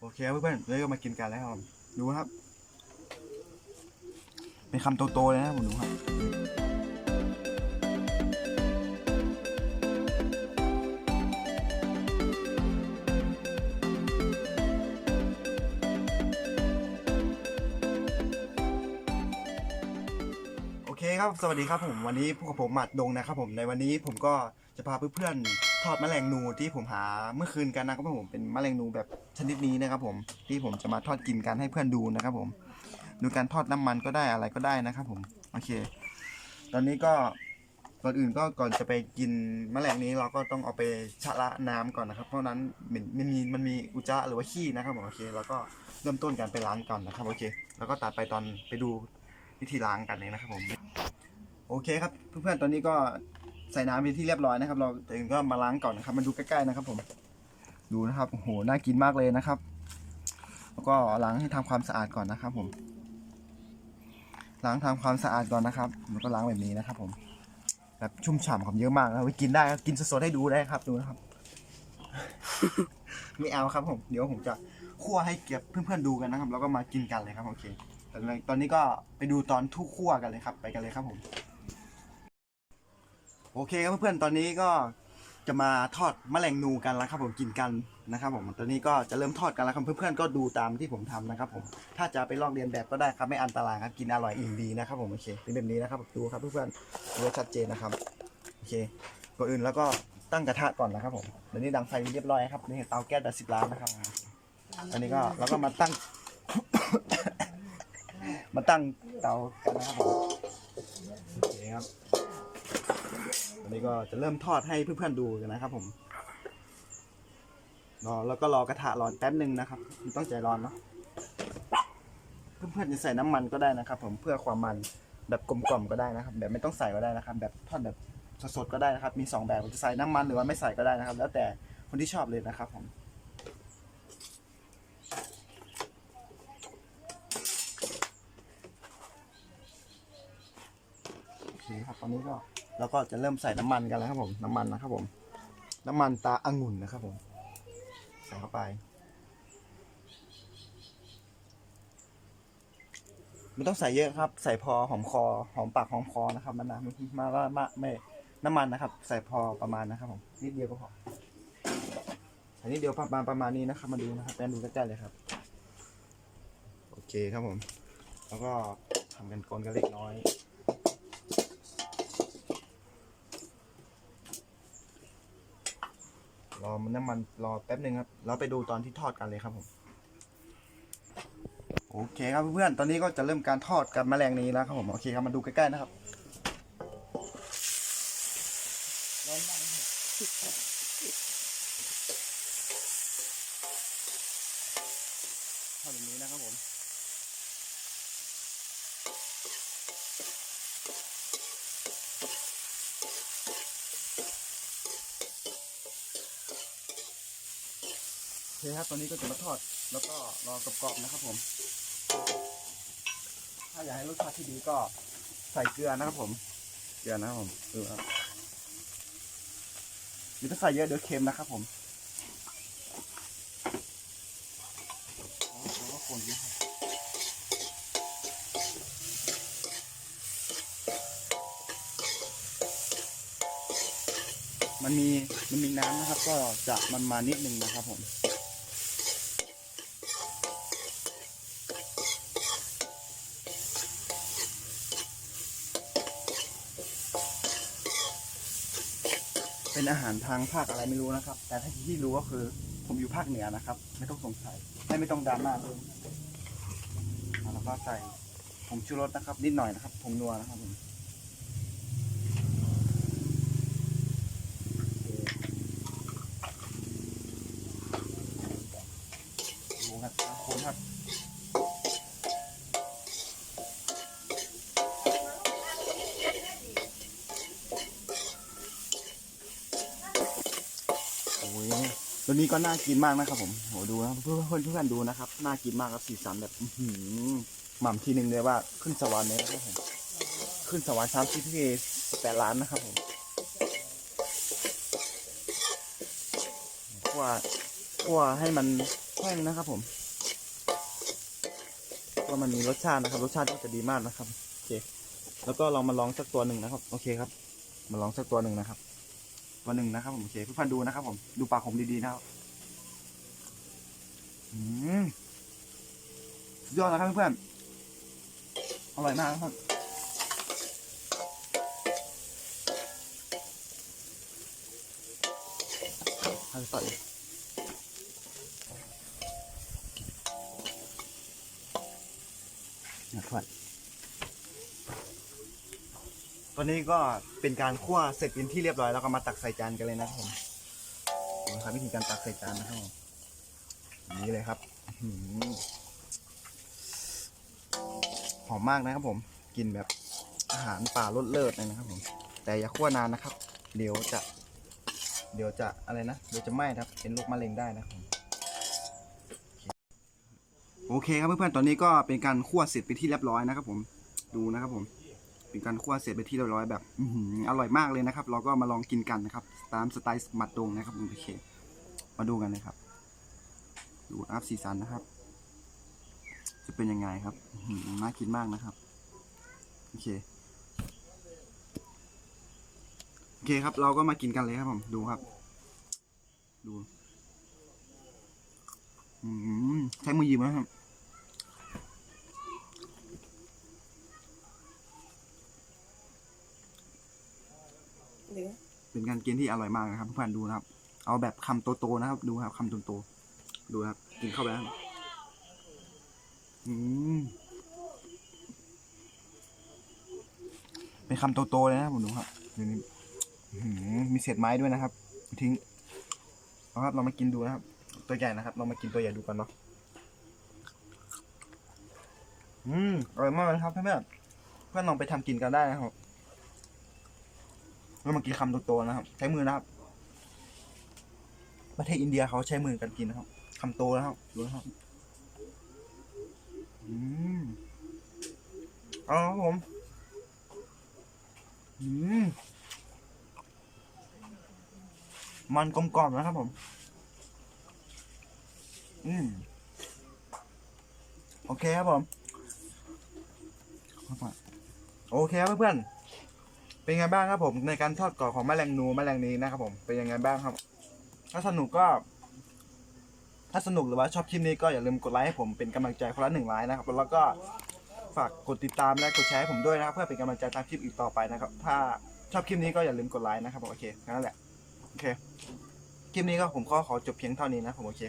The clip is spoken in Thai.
โอเคครับเพื่อนๆเลยก็มากินกันแล้วครับ ดูครับ เป็นคำโตๆเลยนะผมดูครับโอเคครับ สวัสดีครับผม วันนี้พวกผมหมัดดงนะครับผม ในวันนี้ผมก็ จะพาเพื่อนๆทอดแมลงนูที่ผมหาเมื่อคืนกันนะครับผมเป็นแมลงนูแบบชนิดนี้นะครับผมที่ผมจะมาทอดกินกันให้เพื่อนดูนะครับผม ดูการทอดน้ำมันก็ได้อะไรก็ได้นะครับผมโอเค ตอนนี้ก็ก่อนอื่นก็ก่อนจะไปกินแมลงนี้เราก็ต้องเอาไปชะละน้ำก่อนนะครับ เพราะนั้นมันมีมันมีอุจจาระหรือว่าขี้นะครับผมโอเคแล้วก็เริ่มต้นการไปล้างก่อนนะครับโอเค แล้วก็ตัดไปตอนไปดูวิธีล้างกันเองนะครับผมโอเคครับเพื่อนๆตอนนี้ก็ ใส่น้ำเป็นที่เรียบร้อยนะครับ เราเองก็มาล้างก่อนนะครับ มาดูใกล้ๆนะครับ ผม ดูนะครับโอ้โหน่ากินมากเลยนะครับ แล้วก็ล้างให้ทำความสะอาดก่อนนะครับ ผม ล้างทำความสะอาดก่อนนะครับแล้วก็ล้างแบบนี้นะครับ ผม แบบชุ่มฉ่ำครับเยอะมากนะไว้กินได้กินสดๆให้ดูได้ครับดูนะครับ ไม่เอาครับ ผม เดี๋ยวผมจะคั่วให้เก็บเพื่อนๆดูกันนะครับ แล้วก็มากินกันเลยครับโอเคตอนนี้ตอนนี้ก็ไปดูตอนทุกคั่วกันเลยครับ ไปกันเลยครับผม โอเคครับเพื่อนๆ ตอนนี้ก็จะมาทอดมะแมลงนูกันแล้วครับผมกินกันนะครับผมตอนนี้ก็จะเริ่มทอดกันแล้วครับเพื่อนๆก็ดูตามที่ผมทำนะครับผมถ้าจะไปลอกเรียนแบบก็ได้ครับไม่อันตรายครับกินอร่อยอิ่มดีนะครับผมโอเคเป็นแบบนี้นะครับดูครับเพื่อนๆดูชัดเจนนะครับโอเคก่อนอื่นแล้วก็ตั้งกระทะก่อนนะครับผมเดี๋ยวนี้ดังไฟเรียบร้อยครับนี่เตาแก๊สแบบสิบล้านนะครับอันนี้ก็เราก็มาตั้ง มาตั้งเตากันนะครับผมโอเคครับ วันนี้ก็จะเริ่มทอดให้เพื่อนๆดูกันนะครับ ผมรอแล้วก็รอกระทะร้อนแป๊บหนึ่งนะครับมันต้องใจร้อนเนาะเพื่อนๆจะใส่น้ำมันก็ได้นะครับ ผมเพื่อความมันแบบกลมๆก็ได้นะครับ แบบไม่ต้องใส่ก็ได้นะครับ แบบทอดแบบสดๆก็ได้นะครับ มีสองแบบจะใส่น้ำมันหรือว่าไม่ใส่ก็ได้นะครับ แล้วแต่คนที่ชอบเลยนะครับผมโอเคครับตอนนี้ก็ เราก็จะเริ่มใส่น้ำมันกันแล้วครับผม น้ำมันนะครับผม น้ำมันตาองุ่นนะครับผม ใส่เข้าไป ไม่ต้องใส่เยอะครับ ใส่พอหอมคอหอมปากหอมคอนะครับมันนะมาว่ามาไม่น้ำมันนะครับ ใส่พอประมาณนะครับผมนิดเดียวก็พอใส่นิดเดียวประมาณประมาณนี้นะครับมาดูนะครับแปนดูใกล้ๆเลยครับ โอเคครับผม แล้วก็ทำกันกลนกันเล็กน้อย อมันน้ำมันรอแป๊บหนึ่งครับเราไปดูตอนที่ทอดกันเลยครับผมโอเคครับเพื่อนๆตอนนี้ก็จะเริ่มการทอดกับแมลงนี้แล้วครับผมโอเคครับมาดูใกล้ๆนะครับทอดแบบนี้นะครับผม เคครับตอนนี้ก็จะมาทอด แล้วก็รอกรอบๆนะครับผม ถ้าอยากให้รสชาติที่ดีก็ใส่เกลือนะครับผม เกลือนะครับผมเกลือหรือถ้าใส่เยอะเดี๋ยวเค็มนะครับผมแล้วก็คนนะครับมันมีมันมีน้ำนะครับ ก็จะมันมานิดนึงนะครับผม เป็นอาหารทางภาคอะไรไม่รู้นะครับ แต่ถ้าที่รู้ก็คือผมอยู่ภาคเหนือนะครับ ไม่ต้องสงสัยไม่ไม่ต้องดราม่าเลยอะแล้วก็ใส่ผงชูรสนะครับ นิดหน่อยนะครับผงนัวนะครับผมคดูครับคนครับ นี้ก็น่ากินมากนะครับผมโหดูนะเพื่อนเพื่อนเพื่อนดูนะครับน่ากินมากครับสีสันแบบหือหม่ำทีหนึ่งเลยว่าขึ้นสวรรค์เลยนะครับผมขึ้นสวรรค์สามสิบที่แปดล้านนะครับผมเพราะว่าคั่วให้มันแห้งนะครับผมว่ามันมีรสชาตินะครับ รสชาติก็จะดีมากนะครับโอเค แล้วก็ลองมาลองสักตัวหนึ่งนะครับ โอเคครับ มาลองสักตัวหนึ่งนะครับ ตัวหนึ่งนะครับ ผมโอเคเพื่อนๆดูนะครับ ผมดูปากผมดีๆนะครับอืมยอดนะครับเพื่อนๆอร่อยมากครับทางต่อยนะครับ ตอนนี้ก็เป็นการคั่วเสร็จเป็นที่เรียบร้อยแล้วก็มาตักใส่จานกันเลยนะครับผมนะครับวิธีการตักใส่จานนะครับผมอย่างนี้เลยครับหอมมากนะครับ ผมกินแบบอาหารป่ารสเลิศเลยนะครับ ผม แต่อย่าคั่วนานนะครับ เดี๋ยวจะ เดี๋ยวจะอะไรนะเดี๋ยวจะไหม้ครับเป็นโรคมะเร็งได้นะครับผมโอเคครับเพื่อนๆตอนนี้ก็เป็นการคั่วเสร็จไปที่เรียบร้อยนะครับ ผมดูนะครับผม เป็นการคั่วเสร็จไปที่เรียบร้อยแบบอร่อยมากเลยนะครับ เราก็มาลองกินกันนะครับ ตามสไตล์หมัดดงนะครับโอเคมาดูกันเลยครับ ดูอัพสีสันนะครับ จะเป็นยังไงครับน่ากินมากนะครับ โอเค โอเคครับ เราก็มากินกันเลยครับผม ดูครับ ดู อืมใช้มือหยิบนะครับ หรือ เป็น กินที่อร่อยมากนะครับเพื่อนๆดูนะครับ เอาแบบคำโตๆนะครับ ดูครับคำโตๆดูครับกินเข้าไปแล้วอืมเป็นคำโตๆเลยนะผมดูครับดูนี่อื้อหือมีเศษไม้ด้วยนะครับ ทิ้งเอาครับเรามากินดูนะครับ ตัวใหญ่นะครับ เรามากินตัวใหญ่ดูกันเนาะอืมอร่อยมากเลยครับเพื่อนๆเพื่อนลองไปทำกินกันได้นะครับ แล้วมากินคำโตๆนะครับ ใช้มือนะครับ ประเทศอินเดียเขาใช้มือกันกินนะครับคำโตนะครับดูนะครับอืมเอาครับผมอืมมันกลมกล่อมนะครับผม อืม โอเคครับผม โอเคครับเพื่อนๆ เป็นไงบ้างครับผมในการทอดกรอบของแมลงนูแมลงนี้นะครับผมเป็นยังไงบ้างครับ ถ้าสนุกก็ ถ้าสนุกหรือว่าชอบคลิปนี้ก็อย่าลืมกดไลค์ให้ผมเป็นกำลังใจคนละหนึ่งไลค์นะครับแล้วก็ฝากกดติดตามและกดแชร์ให้ผมด้วยนะครับ เพื่อเป็นกำลังใจตามคลิปอีกต่อไปนะครับ ถ้าชอบคลิปนี้ก็อย่าลืมกดไลค์นะครับโอเคนั่นแหละโอเคคลิปนี้ก็ผมก็ขอจบเพียงเท่านี้นะผมโอเค